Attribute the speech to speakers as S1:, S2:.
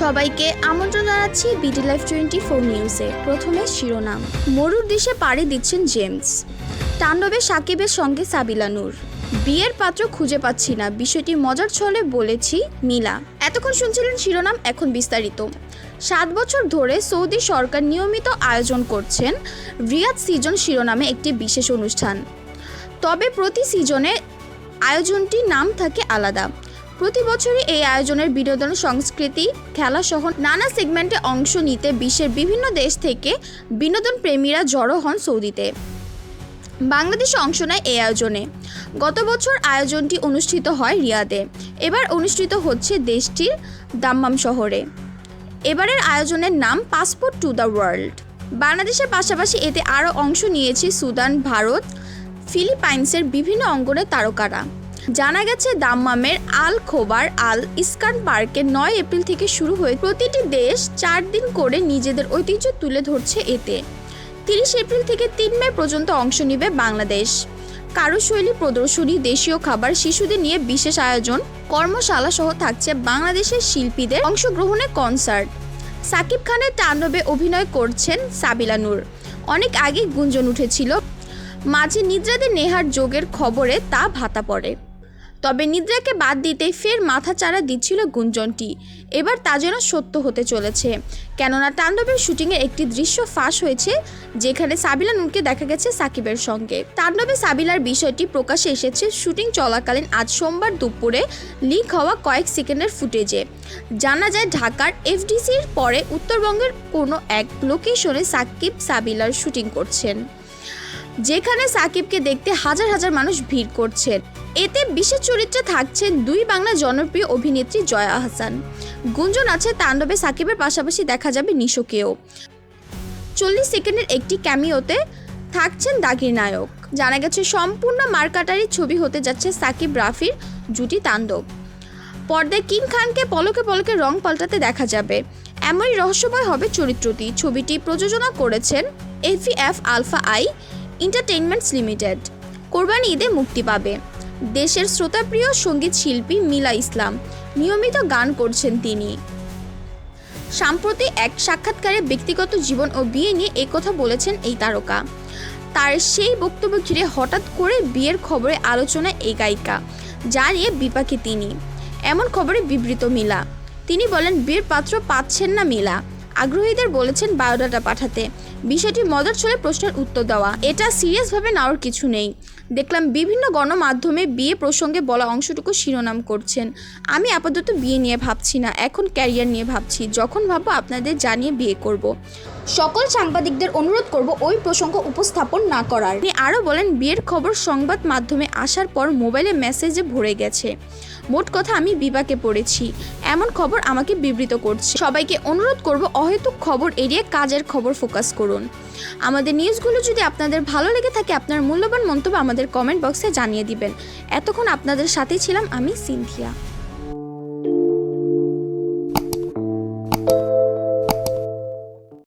S1: সবাইকে আমন্ত্রণ জানাচ্ছি বিডি লাইফ টোয়েন্টি ফোর নিউজে। প্রথমে শিরোনাম। মরুর দেশে পাড়ি দিচ্ছেন জেমস। তাণ্ডবে সাকিবের সঙ্গে সাবিলা নূর। বিয়ের পাত্র খুঁজে পাচ্ছি না। বিষয়টি মজার ছলে বলেছি মিলা। এতক্ষণ শুনছিলেন শিরোনাম এখন বিস্তারিত। সাত বছর ধরে সৌদি সরকার নিয়মিত আয়োজন করছেন রিয়াদ সিজন শিরোনামে একটি বিশেষ অনুষ্ঠান। তবে প্রতি সিজনে আয়োজনটির নাম থাকে আলাদা। প্রতি বছরই এই আয়োজনের বিনোদন, সংস্কৃতি খেলাসহ নানা সেগমেন্টে অংশ নিতে বিশ্বের বিভিন্ন দেশ থেকে বিনোদন প্রেমীরা জড়ো হন সৌদিতে। বাংলাদেশে অংশ নেয় এই আয়োজনে। গত বছর আয়োজনটি অনুষ্ঠিত হয় রিয়াদে। এবার অনুষ্ঠিত হচ্ছে দেশটির দাম্মাম শহরে। এবারের আয়োজনের নাম পাসপোর্ট টু দ্য ওয়ার্ল্ড। বাংলাদেশের পাশাপাশি এতে আরও অংশ নিয়েছে সুদান, ভারত, ফিলিপাইন্সের বিভিন্ন অঙ্গনের তারকারা। জানা গেছে, দাম্মামের আল খোবার আল ইস্কান পার্কে নয় এপ্রিল থেকে শুরু হয়ে প্রতিটি দেশ চার দিন করে নিজেদের ঐতিহ্য তুলে ধরছে এতে। তিরিশ এপ্রিল থেকে তিন মে পর্যন্ত অংশ নেবে বাংলাদেশ। কারুশৈলী প্রদর্শনী, দেশীয় খাবার, শিশুদের নিয়ে বিশেষ আয়োজন কর্মশালা সহ থাকছে বাংলাদেশের শিল্পীদের অংশগ্রহণে কনসার্ট। সাকিব খানের তাণ্ডবে অভিনয় করছেন সাবিলা নূর। অনেক আগে গুঞ্জন উঠেছিল, মাঝে নিদ্রাতে নেহার যোগের খবরে তা ভাতা পড়ে। তবে নিদ্রাকে বাদ দিতে ফের মাথা চাড়া দিচ্ছিল গুঞ্জনটি। এবার তা যেন সত্য হতে চলেছে। কেননা তাণ্ডবের শুটিংয়ের একটি দৃশ্য ফাঁস হয়েছে, যেখানে সাবিলা নূরকে দেখা গেছে সাকিবের সঙ্গে। তাণ্ডবে সাবিলার বিষয়টি প্রকাশে এসেছে শুটিং চলাকালীন আজ সোমবার দুপুরে, লিক হওয়া কয়েক সেকেন্ডের ফুটেজে। জানা যায় ঢাকার এফডিসির পরে উত্তরবঙ্গের কোনো এক লোকেশনে সাকিব সাবিলার শুটিং করছেন। যেখানে সাকিবকে দেখতে হাজার হাজার মানুষ ভিড় করছেন এতে বিশেষ চরিত্রে থাকছেন দুই বাংলা জনপ্রিয় অভিনেত্রী জয়া হাসান। গুঞ্জন আছে তাণ্ডবে, সাকিবের পাশাপাশি দেখা যাবে নিশোকেও। চল্লিশ সেকেন্ডের একটি ক্যামিওতে থাকছেন দাগির নায়ক। জানা গেছে, সম্পূর্ণ মার্কাটারি ছবি হতে যাচ্ছে সাকিব রাফির জুটি তাণ্ডব। পর্দায় কিং খানকে পলকে পলকে রং পাল্টাতে দেখা যাবে। এমনই রহস্যময় হবে চরিত্রটি। ছবিটি প্রযোজনা করেছেন এফিএফ Alpha I Entertainments Limited Qurbani ঈদে মুক্তি পাবে। দেশের শ্রোতাপ্রিয় সংগীত শিল্পী মিলা ইসলাম। নিয়মিত গান করছেন তিনি। সাম্প্রতি এক সাক্ষাৎকারে ব্যক্তিগত জীবন ও বিয়ে নিয়ে কথা বলেছেন এই তারকা। তার সেই বক্তব্য ঘিরে হঠাৎ করে বিয়ের খবরে আলোচনায় এই গায়িকা, যা নিয়ে বিপাকে তিনি। এমন খবরে বিবৃত মিলা। তিনি বলেন, বিয়ের পাত্র পাচ্ছেন না মিলা। আগ্রহীদের বলেছেন বায়োডাটা পাঠাতে। বিষয়টি মজার ছলে প্রশ্নের উত্তর দেওয়া। এটা সিরিয়াসভাবে নেওয়ার কিছু নেই। দেখলাম বিভিন্ন গণমাধ্যমে বিয়ে প্রসঙ্গে বলা অংশটুকু শিরোনাম করছেন। আমি আপাতত বিয়ে নিয়ে ভাবছি না, এখন ক্যারিয়ার নিয়ে ভাবছি, যখন ভাববো আপনাদের জানিয়ে বিয়ে করব। সকল সাংবাদিকদের অনুরোধ করব ওই প্রসঙ্গ উপস্থাপন না করার। তিনি আরও বলেন, বিয়ের খবর সংবাদ মাধ্যমে আসার পর মোবাইলে মেসেজে ভরে গেছে। মোট কথা আমি বিপাকে পড়েছি। এমন খবর আমাকে বিবৃত করছে। সবাইকে অনুরোধ করব অহেতুক খবর এড়িয়ে কাজের খবর ফোকাস করুন। আমাদের নিউজগুলো যদি আপনাদের ভালো লেগে থাকে, আপনার মূল্যবান মন্তব্য আমাদের কমেন্ট বক্সে জানিয়ে দিবেন। এতক্ষণ আপনাদের সাথেই ছিলাম আমি সিনথিয়া।